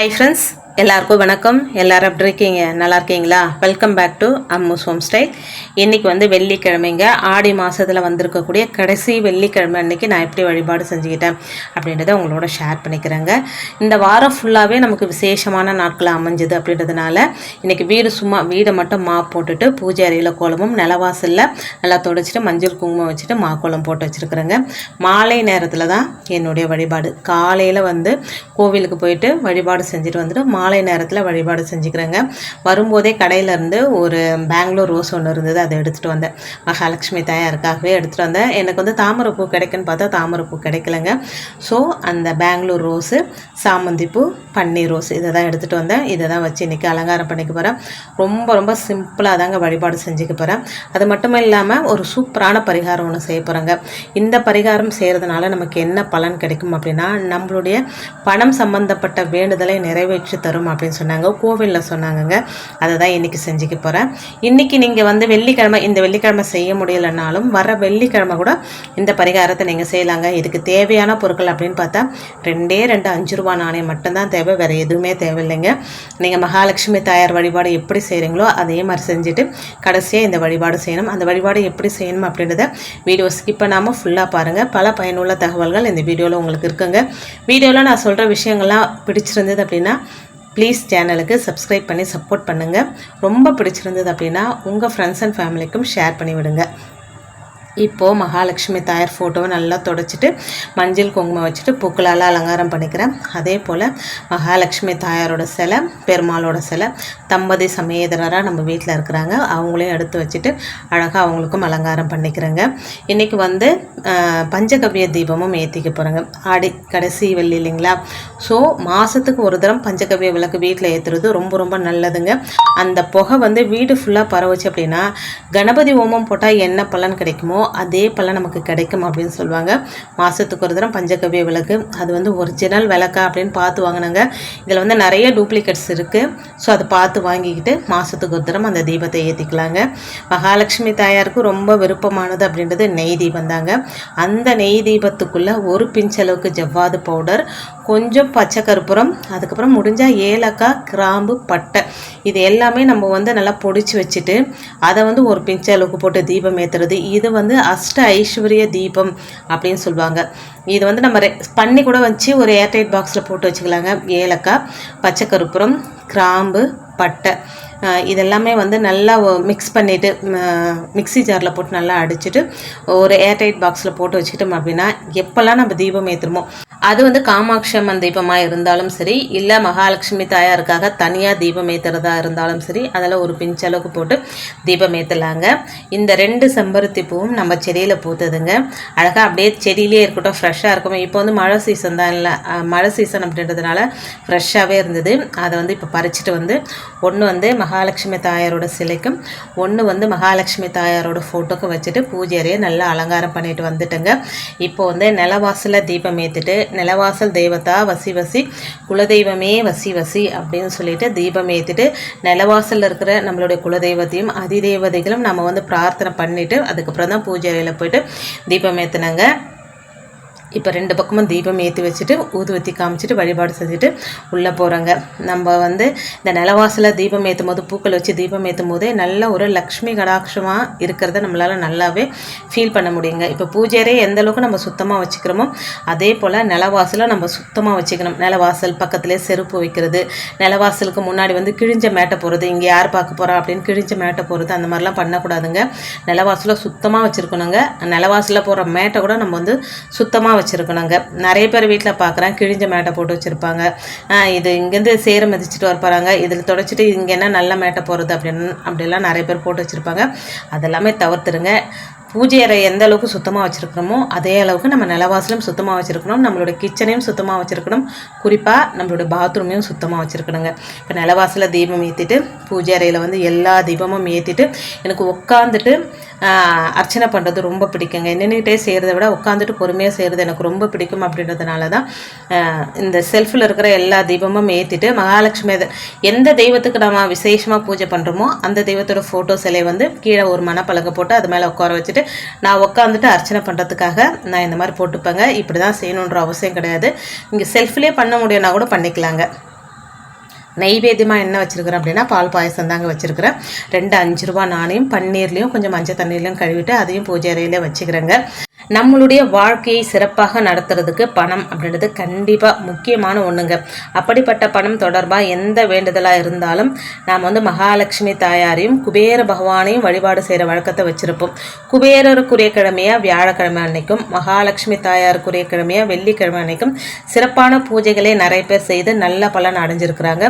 Hi friends எல்லாருக்கும் வணக்கம். எல்லாரும் எப்படி இருக்கீங்க? நல்லா இருக்கீங்களா? Welcome back to Ammu's home style இன்றைக்கி வந்து வெள்ளிக்கிழமைங்க. ஆடி மாதத்தில் வந்திருக்கக்கூடிய கடைசி வெள்ளிக்கிழமை அன்றைக்கி நான் எப்படி வழிபாடு செஞ்சுக்கிட்டேன் அப்படின்றத உங்களோட ஷேர் பண்ணிக்கிறேங்க. இந்த வாரம் ஃபுல்லாகவே நமக்கு விசேஷமான நாட்கள் அமைஞ்சது அப்படின்றதுனால இன்றைக்கி வீடு சும்மா வீடை மட்டும் மா போட்டுட்டு பூஜை அறையில் கோலமும் நிலவாசலில் நல்லா தொடச்சிட்டு மஞ்சள் குங்குமம் வச்சுட்டு மா கோலம் போட்டு வச்சுருக்குறேங்க. மாலை நேரத்தில் தான் என்னுடைய வழிபாடு. காலையில் வந்து கோவிலுக்கு போயிட்டு வழிபாடு செஞ்சுட்டு வந்துட்டு மாலை நேரத்தில் வழிபாடு செஞ்சுக்கிறேங்க. வரும்போதே கடையிலேருந்து ஒரு பெங்களூர் ரோஸ் ஒன்று இருந்தது அதை எடுத்துகிட்டு வந்தேன். மகாலட்சுமி தாயாருக்காகவே எடுத்துகிட்டு வந்தேன். எனக்கு வந்து தாமரைப்பூ கிடைக்குன்னு பார்த்தா தாமரைப்பூ கிடைக்கலங்க. ஸோ அந்த பெங்களூர் ரோஸு சாமந்தி பூ பன்னீர் ரோஸ் இதை தான் எடுத்துகிட்டு வந்தேன். இதை தான் வச்சு இன்றைக்கி அலங்காரம் பண்ணிக்க போகிறேன் ரொம்ப ரொம்ப சிம்பிளாக தாங்க வழிபாடு செஞ்சுக்க போகிறேன் அது மட்டும் இல்லாமல் ஒரு சூப்பரான பரிகாரம் ஒன்று செய்ய போகிறேங்க இந்த பரிகாரம் செய்கிறதுனால நமக்கு என்ன பலன் கிடைக்கும் அப்படின்னா நம்மளுடைய பணம் சம்பந்தப்பட்ட வேண்டுதலை நிறைவேற்றி தரும் அப்படின்னு சொன்னாங்க. கோவிலில் சொன்னாங்கங்க. அதை தான் இன்றைக்கி செஞ்சுக்க போகிறேன் இன்றைக்கி நீங்கள் வந்து வெள்ளிக்கிழமை இந்த வெள்ளிக்கிழமை செய்ய முடியலைனாலும் வர வெள்ளிக்கிழமை கூட இந்த பரிகாரத்தை நீங்கள் செய்யலாங்க. இதுக்கு தேவையான பொருட்கள் அப்படின்னு பார்த்தா ரெண்டே ரெண்டு அஞ்சு ரூபா நாணயம் மட்டும்தான் தேவை. வேறு எதுவுமே தேவையில்லைங்க. நீங்கள் மகாலட்சுமி தாயார் வழிபாடு எப்படி செய்கிறீங்களோ அதே மாதிரி செஞ்சுட்டு கடைசியாக இந்த வழிபாடு செய்யணும். அந்த வழிபாடு எப்படி செய்யணும் அப்படின்றத வீடியோ ஸ்கிப் பண்ணாமல் ஃபுல்லாக பாருங்கள் பல பயனுள்ள தகவல்கள் இந்த வீடியோவில் உங்களுக்கு இருக்குங்க. வீடியோவில் நான் சொல்கிற விஷயங்கள்லாம் பிடிச்சிருந்தது அப்படின்னா ப்ளீஸ் சேனலுக்கு சப்ஸ்கிரைப் பண்ணி சப்போர்ட் பண்ணுங்கள் ரொம்ப பிடிச்சிருந்தது அப்படின்னா உங்கள் ஃப்ரெண்ட்ஸ் அண்ட் ஃபேமிலிக்கும் ஷேர் பண்ணி விடுங்க இப்போது மகாலட்சுமி தாயார் ஃபோட்டோவை நல்லா தொடச்சிட்டு மஞ்சள் குங்குமம் வச்சுட்டு பூக்களால் அலங்காரம் பண்ணிக்கிறேன். அதே போல் மகாலட்சுமி தாயாரோட சிலை பெருமாளோட சிலை தம்பதி சமேதராக நம்ம வீட்டில் இருக்கிறாங்க. அவங்களையும் எடுத்து வச்சுட்டு அழகாக அவங்களுக்கும் அலங்காரம் பண்ணிக்கிறேங்க. இன்றைக்கி வந்து பஞ்சகவ்ய தீபமும் ஏற்றிக்க போகிறேங்க ஆடி கடைசி வெள்ளி இல்லைங்களா? ஸோ மாதத்துக்கு ஒரு தரம் பஞ்சகவ்ய விளக்கு வீட்டில் ஏற்றுறது ரொம்ப ரொம்ப நல்லதுங்க. அந்த புகை வந்து வீடு ஃபுல்லாக பரவுச்சு அப்படின்னா கணபதி ஹோமம் போட்டால் என்ன பலன் கிடைக்குமோ அதே பலன் நமக்கு கிடைக்கும் அப்படின்னு சொல்லுவாங்க. மாதத்துக்கு ஒரு தரம் பஞ்சகவ்ய விளக்கு. அது வந்து ஒரிஜினல் விளக்கா அப்படின்னு பார்த்து வாங்கினாங்க. இதில் வந்து நிறைய டூப்ளிகேட்ஸ் இருக்குது ஸோ அதை பார்த்து வாங்கிக்கிட்டு மாதத்துக்கு ஒரு தரம் அந்த தீபத்தை ஏற்றிக்கலாங்க மகாலட்சுமி தாயாருக்கு ரொம்ப விருப்பமானது அப்படின்றது நெய் தீபம் தாங்க. அந்த நெய் தீபத்துக்குள்ளே ஒரு பிஞ்ச் அளவுக்கு ஜவ்வாது பவுடர் கொஞ்சம் பச்சை கருப்புரம் அதுக்கப்புறம் முடிஞ்சால் ஏலக்காய் கிராம்பு பட்டை. இது எல்லாமே நம்ம வந்து நல்லா பொடிச்சு வச்சுட்டு அதை வந்து ஒரு பிஞ்ச அளவுக்கு போட்டு தீபம் ஏற்றுறது இது வந்து அஷ்ட ஐஸ்வர்ய தீபம் அப்படின்னு சொல்லுவாங்க. இது வந்து நம்ம பண்ணி கூட வச்சு ஒரு ஏர்டைட் பாக்ஸில் போட்டு வச்சுக்கலாங்க. ஏலக்காய் பச்சை கருப்புரம் கிராம்பு பட்டை. இதெல்லாமே வந்து நல்லா மிக்ஸ் பண்ணிவிட்டு மிக்ஸி ஜாரில் போட்டு நல்லா அடிச்சுட்டு ஒரு ஏர்டைட் பாக்ஸில் போட்டு வச்சுக்கிட்டோம் அப்படின்னா எப்போல்லாம் நம்ம தீபம் ஏற்றுமோ அது வந்து காமாட்சி அம்மன் தீபமாக இருந்தாலும் சரி இல்லை மகாலட்சுமி தாயாருக்காக தனியாக தீபம் ஏற்றுறதா இருந்தாலும் சரி அதில் ஒரு பிஞ்சளவுக்கு போட்டு தீபம் ஏற்றலாங்க இந்த ரெண்டு செம்பருத்தி பூவும் நம்ம செடியில் பூத்ததுங்க. அழகாக அப்படியே செடியிலே இருக்கட்டும் ஃப்ரெஷ்ஷாக இருக்கும் இப்போ வந்து மழை சீசன் தான் இல்லை மழை சீசன் அப்படின்றதுனால ஃப்ரெஷ்ஷாகவே இருந்தது. அதை வந்து இப்போ பறிச்சுட்டு வந்து ஒன்று வந்து மகாலட்சுமி தாயாரோட சிலைக்கும் ஒன்று வந்து மகாலட்சுமி தாயாரோட ஃபோட்டோக்கும் வச்சுட்டு பூஜையறையை நல்லா அலங்காரம் பண்ணிட்டு வந்துட்டேங்க. இப்போ வந்து நிலவாசலில் தீபம் ஏற்றிட்டு நிலவாசல் தெய்வத்தா வசி வசி குலதெய்வமே வசி வசி அப்படின்னு சொல்லிட்டு தீபம் ஏற்றிட்டு நிலவாசலில் இருக்கிற நம்மளுடைய குலதெய்வத்தையும் அதிதெய்வதைகளும் நம்ம வந்து பிரார்த்தனை பண்ணிவிட்டு அதுக்கப்புறம் தான் பூஜை அறையில் போயிட்டு தீபம் ஏற்றினாங்க இப்போ ரெண்டு பக்கமும் தீபம் ஏற்றி வச்சுட்டு ஊதுவத்தி காமிச்சிட்டு வழிபாடு செஞ்சுட்டு உள்ளே போகிறோங்க நம்ம வந்து இந்த நிலவாசலில் தீபம் ஏற்றும் போது பூக்கள் வச்சு தீபம் ஏற்றும் போதே நல்ல ஒரு லக்ஷ்மி கடாட்சமாக இருக்கிறத நம்மளால் நல்லாவே ஃபீல் பண்ண முடியுங்க. இப்போ பூஜையரே எந்த அளவுக்கு நம்ம சுத்தமாக வச்சுக்கிறோமோ அதே போல் நிலவாசலை நம்ம சுத்தமாக வச்சுக்கணும். நிலவாசல் பக்கத்துலேயே செருப்பு வைக்கிறது நிலவாசலுக்கு முன்னாடி வந்து கிழிஞ்ச மேட்டை போகிறது இங்கே யார் பார்க்க போகிறா அப்படின்னு கிழிஞ்ச மேட்டை போகிறது அந்த மாதிரிலாம் பண்ணக்கூடாதுங்க. நிலவாசலை சுத்தமாக வச்சுருக்கணுங்க. நிலவாசலில் போகிற மேட்டை கூட நம்ம வந்து சுத்தமாக வச்சுருக்கணுங்க நிறைய பேர் வீட்டில் பார்க்குறேன் கிழிஞ்ச மேட்டை போட்டு வச்சுருப்பாங்க. இது இங்கேருந்து சேர மிதிச்சிட்டு வரப்போகிறாங்க இதில் தொடச்சிட்டு இங்கே என்ன நல்ல மேட்டை போகிறது அப்படின்னு அப்படிலாம் நிறைய பேர் போட்டு வச்சுருப்பாங்க. அதெல்லாமே தவிர்த்துருங்க. பூஜை அறை எந்த அளவுக்கு சுத்தமாக வச்சுருக்கணுமோ அதே அளவுக்கு நம்ம நிலவாசலும் சுத்தமாக வச்சுருக்கணும். நம்மளோட கிச்சனையும் சுத்தமாக வச்சுருக்கணும். குறிப்பாக நம்மளோட பாத்ரூமையும் சுத்தமாக வச்சுருக்கணுங்க. இப்போ நிலவாசலில் தீபம் ஏற்றிட்டு பூஜை அறையில் வந்து எல்லா தீபமும் ஏற்றிட்டு எனக்கு உட்காந்துட்டு அர்ச்சனை பண்ணுறது ரொம்ப பிடிக்குங்க. நின்றுக்கிட்டே செய்கிறத விட உட்காந்துட்டு பொறுமையாக செய்கிறது எனக்கு ரொம்ப பிடிக்கும் அப்படின்றதுனால தான் இந்த செல்ஃபில் இருக்கிற எல்லா தீபமும் ஏற்றிட்டு மகாலட்சுமி எந்த தெய்வத்துக்கு நம்ம விசேஷமாக பூஜை பண்ணுறோமோ அந்த தெய்வத்தோட ஃபோட்டோ சிலை வந்து கீழே ஒரு மணப்பலகை போட்டு அது மேலே உட்கார வச்சுட்டு நான் உட்காந்துட்டு அர்ச்சனை பண்ணுறதுக்காக நான் இந்த மாதிரி போட்டுப்பேங்க. இப்படி தான் செய்யணுன்ற அவசியம் கிடையாது. இங்கே செல்ஃபிலே பண்ண முடியும்னா கூட பண்ணிக்கலாங்க. நெய்வேத்தியமாக என்ன வச்சுருக்கிறேன் அப்படின்னா பால் பாயசம் தாங்க வச்சுருக்கிறேன். ரெண்டு அஞ்சு ரூபா நாணயம் பன்னீர்லேயும் கொஞ்சம் மஞ்சள் தண்ணீர்லையும் கழுவிட்டு அதையும் பூஜை அறையிலே வச்சுக்கிறேங்க. நம்மளுடைய வாழ்க்கையை சிறப்பாக நடத்துறதுக்கு பணம் அப்படின்றது கண்டிப்பாக முக்கியமான ஒன்றுங்க அப்படிப்பட்ட பணம் தொடர்பாக எந்த வேண்டுதலாக இருந்தாலும் நாம் வந்து மகாலட்சுமி தாயாரையும் குபேர பகவானையும் வழிபாடு செய்கிற வழக்கத்தை வச்சுருப்போம். குபேரருக்குரிய கிழமையாக வியாழக்கிழமை அன்னைக்கும் மகாலட்சுமி தாயாருக்குரிய கிழமையாக வெள்ளிக்கிழமை அன்னைக்கும் சிறப்பான பூஜைகளை நிறைய பேர் செய்து நல்ல பலன் அடைஞ்சிருக்கிறாங்க.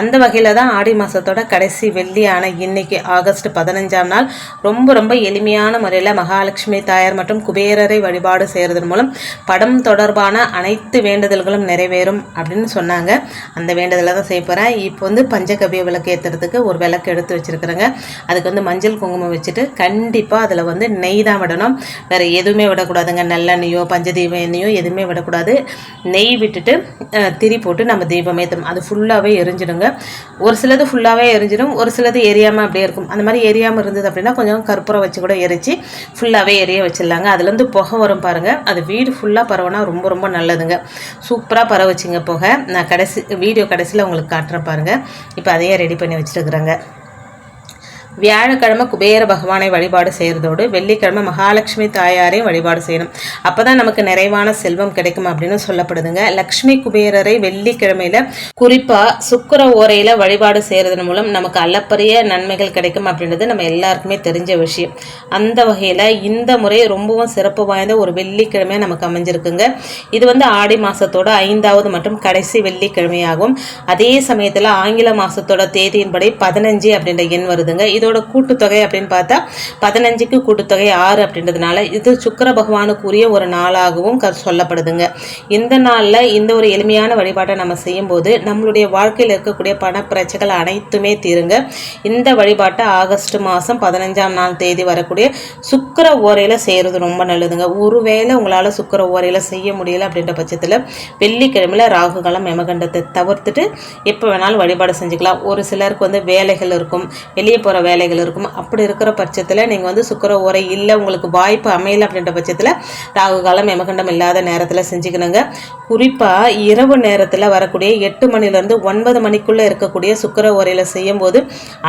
அந்த வகையில் தான் ஆடி மாதத்தோட கடைசி வெள்ளியான இன்னைக்கு ஆகஸ்ட் பதினஞ்சாம் நாள் ரொம்ப ரொம்ப எளிமையான முறையில் மகாலட்சுமி தாயார் மற்றும் குபேரரை வழிபாடு செய்கிறதன் மூலம் படம் தொடர்பான அனைத்து வேண்டுதல்களும் நிறைவேறும் அப்படின்னு சொன்னாங்க. அந்த வேண்டுதலை தான் செய்ய போகிறேன் இப்போ வந்து பஞ்சகவிய விளக்கு ஏற்றுறதுக்கு ஒரு விளக்கு எடுத்து வச்சுருக்குறேங்க. அதுக்கு வந்து மஞ்சள் குங்குமம் வச்சுட்டு கண்டிப்பாக அதில் வந்து நெய் தான் விடணும். வேறு எதுவுமே விடக்கூடாதுங்க. நல்லெண்ணெயோ பஞ்சதீப எண்ணெயோ எதுவுமே விடக்கூடாது. நெய் விட்டுட்டு திரி போட்டு நம்ம தீபம் ஏற்றணும் அது ஃபுல்லாகவே எரிஞ்சிடுங்க. ஒரு சிலது ஃபுல்லாகவே எரிஞ்சிடும். ஒரு சிலது எரியாமல் அப்படியே இருக்கும். அந்த மாதிரி எரியாமல் இருந்தது அப்படின்னா கொஞ்சம் கற்பூரம் வச்சு கூட எரிச்சு ஃபுல்லாகவே எரிய வச்சிடலாங்க. அதுலேருந்து புகை வரும் பாருங்கள் அது வீடு ஃபுல்லாக பரவுனா ரொம்ப ரொம்ப நல்லதுங்க. சூப்பராக பரவச்சிங்க புகை. நான் கடைசி வீடியோ கடைசியில் உங்களுக்கு காட்டுறேன் பாருங்கள் இப்போ அதையே ரெடி பண்ணி வச்சுருக்குறேங்க. வியாழக்கிழமை குபேர பகவானை வழிபாடு செய்கிறதோடு வெள்ளிக்கிழமை மகாலட்சுமி தாயாரையும் வழிபாடு செய்யணும். அப்போ தான் நமக்கு நிறைவான செல்வம் கிடைக்கும் அப்படின்னு சொல்லப்படுதுங்க. லக்ஷ்மி குபேரரை வெள்ளிக்கிழமையில குறிப்பாக சுக்கிர ஓரையில் வழிபாடு செய்கிறதன் மூலம் நமக்கு அளப்பரிய நன்மைகள் கிடைக்கும் அப்படின்றது நம்ம எல்லாருக்குமே தெரிஞ்ச விஷயம். அந்த வகையில் இந்த முறை ரொம்பவும் சிறப்பு வாய்ந்த ஒரு வெள்ளிக்கிழமையாக நமக்கு அமைஞ்சிருக்குங்க. இது வந்து ஆடி மாதத்தோட ஐந்தாவது மற்றும் கடைசி வெள்ளிக்கிழமையாகும். அதே சமயத்தில் ஆங்கில மாதத்தோட தேதியின்படி பதினஞ்சு அப்படின்ற எண் வருதுங்க. இது இதோட கூட்டுத்தொகை அப்படின்னு பார்த்தா பதினஞ்சுக்கு கூட்டுத்தொகை ஆறு அப்படின்றதுனால இது சுக்கர பகவானுக்குரிய ஒரு நாளாகவும் க சொல்லப்படுதுங்க. இந்த நாளில் இந்த ஒரு எளிமையான வழிபாட்டை நம்ம செய்யும்போது நம்மளுடைய வாழ்க்கையில் இருக்கக்கூடிய பண பிரச்சனைகள் அனைத்துமே தீருங்க. இந்த வழிபாட்டை ஆகஸ்ட் மாதம் பதினஞ்சாம் நாள் தேதி வரக்கூடிய சுக்கர ஓரையில் செய்கிறது ரொம்ப நல்லதுங்க. ஒருவேளை உங்களால் சுக்கர ஓரையில் செய்ய முடியல அப்படின்ற பட்சத்தில் வெள்ளிக்கிழமையில் ராகு மெமகண்டத்தை தவிர்த்துட்டு எப்போ வேணாலும் வழிபாடு செஞ்சுக்கலாம். ஒரு சிலருக்கு வந்து வேலைகள் இருக்கும். வெளியே போகிற வேலை வேலைகள் இருக்கும். அப்படி இருக்கிற பட்சத்தில் நீங்கள் வந்து சுக்கர உரை இல்லை உங்களுக்கு வாய்ப்பு அமையல அப்படின்ற பட்சத்தில் ராகு காலம் எமகண்டம் இல்லாத நேரத்தில் செஞ்சுக்கணுங்க. குறிப்பாக இரவு நேரத்தில் வரக்கூடிய எட்டு மணிலேருந்து ஒன்பது மணிக்குள்ளே இருக்கக்கூடிய சுக்கிர உரையில் செய்யும்போது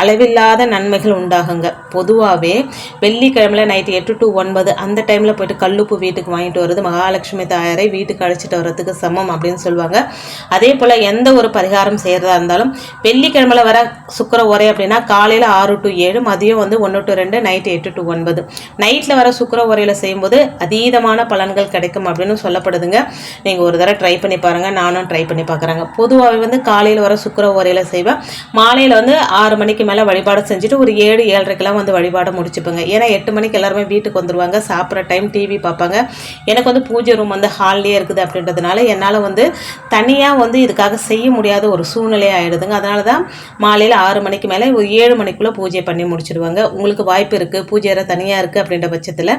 அளவில்லாத நன்மைகள் உண்டாகுங்க. பொதுவாகவே வெள்ளிக்கிழமையில் நைட்டு எட்டு டு ஒன்பது அந்த டைமில் போயிட்டு கல்லுப்பு வீட்டுக்கு வாங்கிட்டு வர்றது மகாலட்சுமி தாயாரை வீட்டுக்கு அழைச்சிட்டு வர்றதுக்கு சமம் அப்படின்னு சொல்லுவாங்க. அதே போல் எந்த ஒரு பரிகாரம் செய்கிறதா இருந்தாலும் வெள்ளிக்கிழமையில் வர சுக்கர உரை அப்படின்னா காலையில் ஆறு டு ஏழு மதியம் வந்து ஒன்று டு ரெண்டு நைட் எட்டு டு ஒன்பது. நைட்டில் வர சுக்கர உரையில் செய்யும்போது அதீதமான பலன்கள் கிடைக்கும் அப்படின்னு சொல்லப்படுதுங்க. நீங்கள் ஒரு தடவை ட்ரை பண்ணி பாருங்கள் நானும் ட்ரை பண்ணி பார்க்குறேங்க பொதுவாகவே வந்து காலையில் வர சுக்கர உரையில் செய்வேன். மாலையில் வந்து ஆறு மணிக்கு மேலே வழிபாடு செஞ்சுட்டு ஒரு ஏழு ஏழரைக்கெல்லாம் வந்து வழிபாடை முடிச்சுப்பேங்க. ஏன்னா எட்டு மணிக்கு எல்லாருமே வீட்டுக்கு வந்துடுவாங்க சாப்பிட்ற டைம் டிவி பார்ப்பாங்க. எனக்கு வந்து பூஜை ரூம் வந்து ஹால்லேயே இருக்குது அப்படின்றதுனால என்னால் வந்து தனியாக வந்து இதுக்காக செய்ய முடியாத ஒரு சூழ்நிலை ஆகிடுதுங்க அதனால தான் மாலையில் ஆறு மணிக்கு மேலே ஒரு ஏழு மணிக்குள்ளே பூஜை பண்ணி முடிச்சிடுவாங்க உங்களுக்கு வாய்ப்பு இருக்குது பூஜை அறை தனியாக இருக்குது அப்படின்ற பட்சத்தில்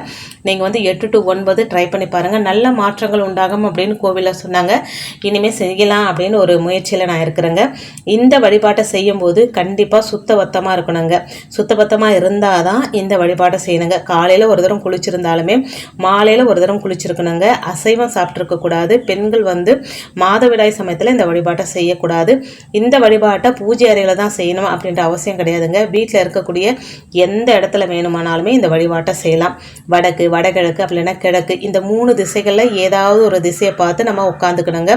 நீங்கள் வந்து எட்டு டு ஒன்பது ட்ரை பண்ணி பாருங்கள் நல்ல மாற்றங்கள் உண்டாகும் அப்படின்னு கோவிலில் சொன்னாங்க. இனிமேல் செய்யலாம் அப்படின்னு ஒரு முயற்சியில் நான் இருக்கிறேங்க. இந்த வழிபாட்டை செய்யும்போது கண்டிப்பாக சுத்தபத்தமாக இருக்கணுங்க. சுத்தபத்தமாக இருந்தால் தான் இந்த வழிபாட்டை செய்யணுங்க. காலையில் ஒரு தரம் குளிச்சிருந்தாலுமே மாலையில் ஒரு தரம் குளிச்சிருக்கணுங்க. அசைவம் சாப்பிட்ருக்கக்கூடாது பெண்கள் வந்து மாதவிடாய் சமயத்தில் இந்த வழிபாட்டை செய்யக்கூடாது. இந்த வழிபாட்டை பூஜை அறையில் தான் செய்யணும் அப்படின்ற அவசியம் கிடையாதுங்க. வீட்டில் இருக்கக்கூடிய எந்த இடத்துல வேணுமானாலுமே இந்த வழிபாட்டை செய்யலாம். வடக்கு வடகிழக்கு அப்படி இல்லைன்னா கிழக்கு. இந்த மூணு திசைகளில் ஏதாவது ஒரு திசையை பார்த்து நம்ம உட்காந்துக்கணுங்க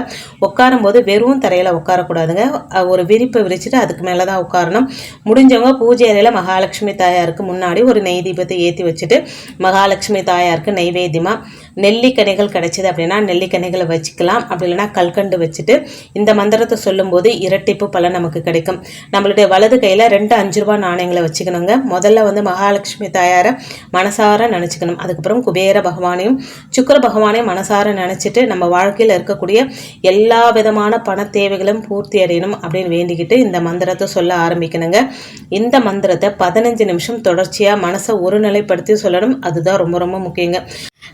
உட்காரும்போது வெறும் தரையில் உட்காரக்கூடாதுங்க. ஒரு விரிப்பை விரிச்சிட்டு அதுக்கு மேலே தான் உட்காரணும். முடிஞ்சவங்க பூஜை அறையில் மகாலட்சுமி தாயாருக்கு முன்னாடி ஒரு நெய் தீபத்தை ஏற்றி வச்சுட்டு மகாலட்சுமி தாயாருக்கு நெய்வேத்தியமாக நெல்லிக்கனிகள் கிடைச்சிது அப்படின்னா நெல்லிக்கனிகளை வச்சுக்கலாம். அப்படி இல்லைன்னா கல்கண்டு வச்சுட்டு இந்த மந்திரத்தை சொல்லும்போது இரட்டிப்பு பலன் நமக்கு கிடைக்கும். நம்மளுடைய வலது கையில் ரெண்டு அஞ்சு ரூபா நாணயங்களை வச்சுக்கணுங்க. முதல்ல வந்து மகாலட்சுமி தாயாரை மனசார நினச்சிக்கணும். அதுக்கப்புறம் குபேர பகவானையும் சுக்கிர பகவானையும் மனசார நினச்சிட்டு நம்ம வாழ்க்கையில் இருக்கக்கூடிய எல்லா விதமான பண தேவைகளும் பூர்த்தி அடையணும் அப்படின்னு வேண்டிக்கிட்டு இந்த மந்திரத்தை சொல்ல ஆரம்பிக்கணுங்க. இந்த மந்திரத்தை பதினஞ்சு நிமிஷம் தொடர்ச்சியாக மனசை ஒருநிலைப்படுத்தி சொல்லணும். அதுதான் ரொம்ப ரொம்ப முக்கியங்க.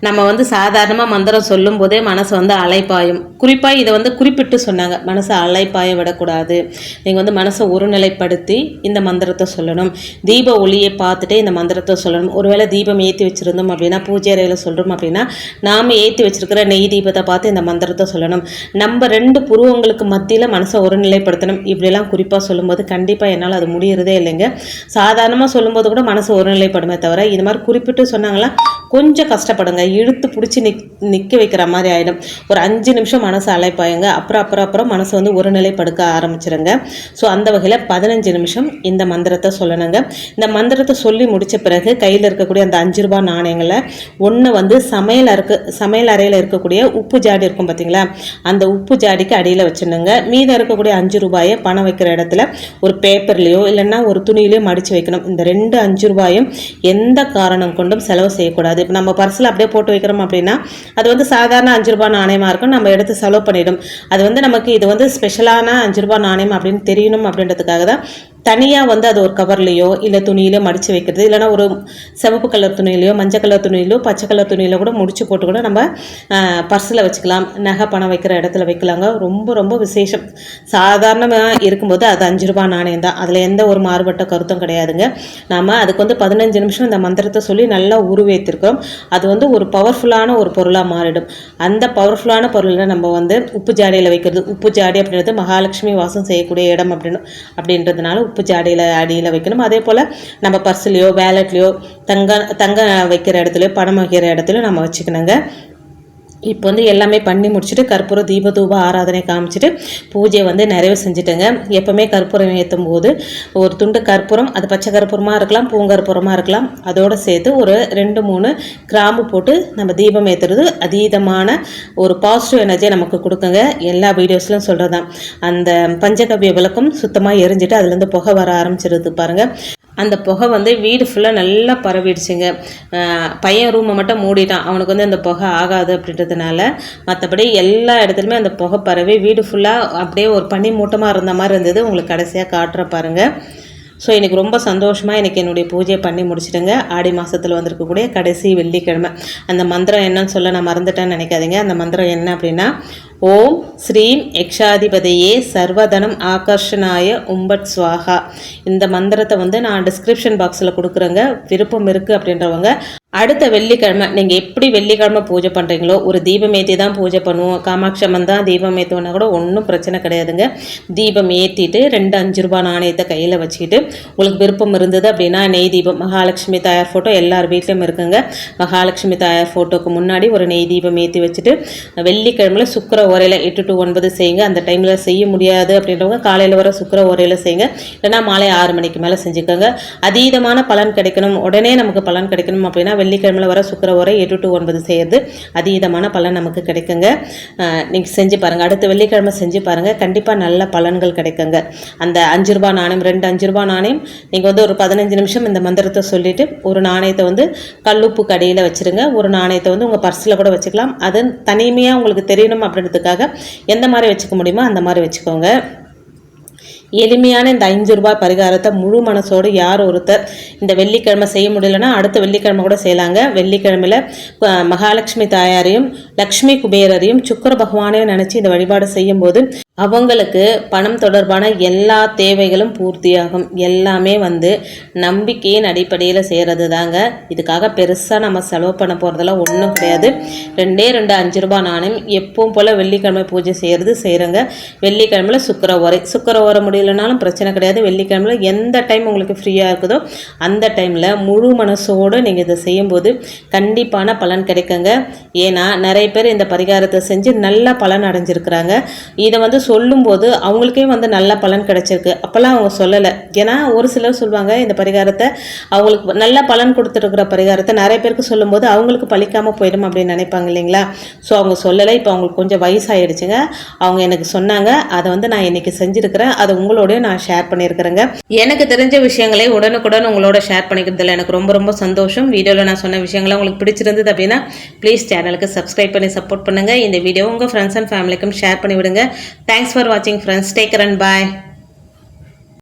நம்ம வந்து சாதாரணமாக மந்திரம் சொல்லும் போதே மனசு வந்து அலைப்பாயும். குறிப்பாக இதை வந்து குறிப்பிட்டு சொன்னாங்க. மனசை அலைப்பாய விடக்கூடாது. நீங்கள் வந்து மனசை ஒருநிலைப்படுத்தி இந்த மந்திரத்தை சொல்லணும். தீப ஒளியை பார்த்துட்டே இந்த மந்திரத்தை சொல்லணும். ஒருவேளை தீபம் ஏற்றி வச்சுருந்தோம் அப்படின்னா பூஜை அறையில் சொல்கிறோம் அப்படின்னா நாம் ஏற்றி வச்சிருக்கிற நெய் தீபத்தை பார்த்து இந்த மந்திரத்தை சொல்லணும். நம்ம ரெண்டு புருவங்களுக்கு மத்தியில் மனசை ஒருநிலைப்படுத்தணும். இப்படிலாம் குறிப்பாக சொல்லும்போது கண்டிப்பாக என்னால் அது முடியறதே இல்லைங்க. சாதாரணமாக சொல்லும்போது கூட மனசு ஒருநிலைப்படுமே தவிர இது மாதிரி குறிப்பிட்டு சொன்னாங்களா கொஞ்சம் கஷ்டப்படுங்க. இழுத்து பிடிச்சி நிக் நிற்க வைக்கிற மாதிரி ஆகிடும் ஒரு அஞ்சு நிமிஷம் மனசு அலைப்பாயுங்க. அப்புறம் அப்புறம் அப்புறம் மனசு வந்து ஒரு நிலைப்படுக்க ஆரம்பிச்சிருங்க. ஸோ அந்த வகையில் பதினஞ்சு நிமிஷம் இந்த மந்திரத்தை சொல்லணுங்க. இந்த மந்திரத்தை சொல்லி முடித்த பிறகு கையில் இருக்கக்கூடிய அந்த அஞ்சு ரூபாய் நாணயங்களை ஒன்று வந்து சமையல் அறுக்கு சமையல் அறையில் இருக்கக்கூடிய உப்பு ஜாடி இருக்கும் பார்த்தீங்களா அந்த உப்பு ஜாடிக்கு அடியில் வச்சிடணுங்க. மீதம் இருக்கக்கூடிய அஞ்சு ரூபாயை பணம் வைக்கிற இடத்துல ஒரு பேப்பர்லேயோ இல்லைன்னா ஒரு துணியிலையோ மடித்து வைக்கணும். இந்த ரெண்டு அஞ்சு ரூபாயும் எந்த காரணம் கொண்டும் செலவு செய்யக்கூடாது. இப்போ நம்ம பர்ஸில் அப்படியே போட்டு வைக்கிறோம் அப்படின்னா அது வந்து சாதாரண அஞ்சு ரூபாய் நாணயமாக இருக்கும். நம்ம எடுத்து செலவு பண்ணிடும். அது வந்து நமக்கு இது வந்து ஸ்பெஷலான அஞ்சு ரூபாய் நாணயம் அப்படின்னு தெரியணும் அப்படின்றதுக்காக தான் தனியாக வந்து அது ஒரு கவர்லேயோ இல்லை துணியிலோ மடித்து வைக்கிறது. இல்லைனா ஒரு சிவப்பு கலர் துணியிலையோ மஞ்சள் கலர் துணியிலோ பச்சை கலர் துணியில கூட முடிச்சு போட்டு கூட நம்ம பர்ஸில் வச்சுக்கலாம். நகை பணம் வைக்கிற இடத்துல வைக்கலாங்க. ரொம்ப ரொம்ப விசேஷம். சாதாரணமாக இருக்கும்போது அது அஞ்சு ரூபா நாணயம் தான். அதில் எந்த ஒரு மாறுபட்ட கருத்தும் கிடையாதுங்க. நம்ம அதுக்கு வந்து பதினஞ்சு நிமிஷம் இந்த மந்திரத்தை சொல்லி நல்லா உருவேற்றிருக்கோம் அது வந்து ஒரு பவர்ஃபுல்லான ஒரு பொருளாக மாறிடும். அந்த பவர்ஃபுல்லான பொருளை நம்ம வந்து உப்பு ஜாடியில் வைக்கிறது. உப்பு ஜாடி அப்படின்றது மகாலட்சுமி வாசம் செய்யக்கூடிய இடம் அப்படின்னு அப்படின்றதுனால உப்பு ஜாடியில் அடியில் வைக்கணும். அதே போல் நம்ம பர்ஸ்லேயோ வேலட்லேயோ தங்க தங்க வைக்கிற இடத்துலையோ பணம் வைக்கிற இடத்துலையோ நம்ம வச்சுக்கணுங்க. இப்போ வந்து எல்லாமே பண்ணி முடிச்சுட்டு கற்பூரம் தீபதூப ஆராதனை காமிச்சிட்டு பூஜையை வந்து நிறைவு செஞ்சுட்டேங்க. எப்போவுமே கற்பூரம் ஏற்றும் போது ஒரு துண்டு கற்பூரம் அது பச்சை கற்பூரமாக இருக்கலாம் பூங்கற்பூரமாக இருக்கலாம். அதோடு சேர்த்து ஒரு ரெண்டு மூணு கிராம்பு போட்டு நம்ம தீபம் ஏற்றுறது அதீதமான ஒரு பாசிட்டிவ் எனர்ஜியை நமக்கு கொடுக்குங்க. எல்லா வீடியோஸ்லையும் சொல்கிறது தான் அந்த பஞ்சகவ்ய விளக்கம் சுத்தமாக எரிஞ்சிட்டு அதுலேருந்து புகை வர ஆரம்பிச்சிருது பாருங்கள் அந்த புகை வந்து வீடு ஃபுல்லாக நல்லா பரவிடுச்சுங்க. பையன் ரூமை மட்டும் மூடிட்டான். அவனுக்கு வந்து அந்த புகை ஆகாது அப்படின்றதுனால மற்றபடி எல்லா இடத்துலையுமே அந்த புகை பரவி வீடு ஃபுல்லாக அப்படியே ஒரு பனி மூட்டமாக இருந்த மாதிரி இருந்தது. உங்களுக்கு கடைசியாக காட்டுற பாருங்கள் ஸோ எனக்கு ரொம்ப சந்தோஷமாக எனக்கு என்னுடைய பூஜையை பண்ணி முடிச்சிடுங்க. ஆடி மாதத்தில் வந்திருக்கக்கூடிய கடைசி வெள்ளிக்கிழமை. அந்த மந்திரம் என்னன்னு சொல்ல நான் மறந்துட்டேன்னு நினைக்காதீங்க. அந்த மந்திரம் என்ன அப்படின்னா ஓம் ஸ்ரீம் யக்ஷாதிபதியே சர்வதனம் ஆகர்ஷனாய உம்பட் ஸ்வாகா இந்த மந்திரத்தை வந்து நான் டிஸ்கிரிப்ஷன் பாக்ஸில் கொடுக்குறேங்க. விருப்பம் இருக்குது அப்படின்றவங்க அடுத்த வெள்ளிக்கிழமை நீங்கள் எப்படி வெள்ளிக்கிழமை பூஜை பண்ணுறீங்களோ ஒரு தீபம் ஏற்றி தான் பூஜை பண்ணுவோம். காமாட்சி அம்மன் தான் தீபம் ஏற்றுவோன்னா கூட ஒன்றும் பிரச்சனை கிடையாதுங்க. தீபம் ஏற்றிட்டு ரெண்டு அஞ்சு ரூபா நாணயத்தை கையில் வச்சுக்கிட்டு உங்களுக்கு விருப்பம் இருந்தது அப்படின்னா நெய் தீபம் மகாலட்சுமி தாயார் ஃபோட்டோ எல்லார் வீட்லேயும் இருக்குங்க. மகாலட்சுமி தாயார் ஃபோட்டோக்கு முன்னாடி ஒரு நெய் தீபம் ஏற்றி வச்சுட்டு வெள்ளிக்கிழமையில் சுக்கர உரையில் எட்டு டு ஒன்பது செய்யுங்க. அந்த டைமில் செய்ய முடியாது அப்படின்றவங்க காலையில் வர சுக்கர உரையில் செய்யுங்க. இல்லைனா மாலை ஆறு மணிக்கு மேலே செஞ்சுக்கோங்க. அதீதமான பலன் கிடைக்கணும். உடனே நமக்கு பலன் கிடைக்கணும் அப்படின்னா வெள்ளிக்கிழமையில் வர சுக்கர உரை எட்டு டு ஒன்பது செய்யறது அதீதமான பலன் நமக்கு கிடைக்குங்க. நீங்கள் செஞ்சு பாருங்கள் அடுத்த வெள்ளிக்கிழமை செஞ்சு பாருங்கள் கண்டிப்பாக நல்ல பலன்கள் கிடைக்குங்க. அந்த அஞ்சு ரூபா நாணயம் ரெண்டு அஞ்சு ரூபா நாணயம் நீங்கள் வந்து ஒரு பதினஞ்சு நிமிஷம் இந்த மந்திரத்தை சொல்லிவிட்டு ஒரு நாணயத்தை வந்து கல்லுப்பு கடையில் வச்சுருங்க. ஒரு நாணயத்தை வந்து உங்கள் பர்ஸில் கூட வச்சுக்கலாம். அது தனிமையாக உங்களுக்கு தெரியணும் அப்படின்றதுக்காக எந்த மாதிரி வச்சுக்க முடியுமோ அந்த மாதிரி வச்சுக்கோங்க. எளிமையான இந்த ஐந்து ரூபாய் பரிகாரத்தை முழு மனசோடு யார் ஒருத்தர் இந்த வெள்ளிக்கிழமை செய்ய முடியலன்னா அடுத்த வெள்ளிக்கிழமை கூட செய்யலாங்க. வெள்ளிக்கிழமையில் மகாலட்சுமி தாயாரையும் லக்ஷ்மி குபேரரையும் சுக்கர பகவானையும் நினச்சி இந்த வழிபாடு செய்யும்போது அவங்களுக்கு பணம் தொடர்பான எல்லா தேவைகளும் பூர்த்தியாகும். எல்லாமே வந்து நம்பிக்கையின் அடிப்படையில் செய்கிறது தாங்க இதுக்காக பெருசாக நம்ம செலவு பண்ண போகிறதெல்லாம் ஒன்றும் கிடையாது. ரெண்டே ரெண்டு அஞ்சு ரூபா நாணயம் எப்பவும் போல் வெள்ளிக்கிழமை பூஜை செய்கிறது செய்கிறங்க வெள்ளிக்கிழமையில் சுக்கர உரை சுக்கர உரை முடியலனாலும் பிரச்சனை கிடையாது. வெள்ளிக்கிழமையில் எந்த டைம் உங்களுக்கு ஃப்ரீயாக இருக்குதோ அந்த டைமில் முழு மனசோடு நீங்கள் இதை செய்யும்போது கண்டிப்பான பலன் கிடைக்குங்க. ஏன்னா நிறைய பேர் இந்த பரிகாரத்தை செஞ்சு நல்ல பலன் அடைஞ்சிருக்கிறாங்க. இதை வந்து சொல்லும்போது அவங்களுக்கே வந்து நல்ல பலன் கிடைச்சிருக்கு. அப்போல்லாம் அவங்க சொல்லலை. ஏன்னா ஒரு சிலர் சொல்லுவாங்க இந்த பரிகாரத்தை அவங்களுக்கு நல்ல பலன் கொடுத்துருக்குற பரிகாரத்தை நிறைய பேருக்கு சொல்லும்போது அவங்களுக்கு பழிக்காமல் போயிடும் அப்படின்னு நினைப்பாங்க இல்லைங்களா? ஸோ அவங்க சொல்லலை. இப்போ அவங்களுக்கு கொஞ்சம் வயசாகிடுச்சுங்க அவங்க எனக்கு சொன்னாங்க. அதை வந்து நான் இன்னைக்கு செஞ்சுருக்கிறேன். அதை உங்களோடய நான் ஷேர் பண்ணியிருக்கிறேங்க. எனக்கு தெரிஞ்ச விஷயங்களை உடனுக்குடன் உங்களோட ஷேர் பண்ணிக்கிறதுல எனக்கு ரொம்ப ரொம்ப சந்தோஷம். வீடியோவில் நான் சொன்ன விஷயங்களை உங்களுக்கு பிடிச்சிருந்தது அப்படின்னா ப்ளீஸ் சேனலுக்கு சப்ஸ்கிரைப் பண்ணி சப்போர்ட் பண்ணுங்கள் இந்த வீடியோ உங்கள் ஃப்ரெண்ட்ஸ் அண்ட் ஃபேமிலிக்கும் ஷேர் பண்ணி விடுங்க தேங்க்ஸ் ஃபார் வாட்சிங் ஃப்ரெண்ட்ஸ் டேக் ரன் பாய்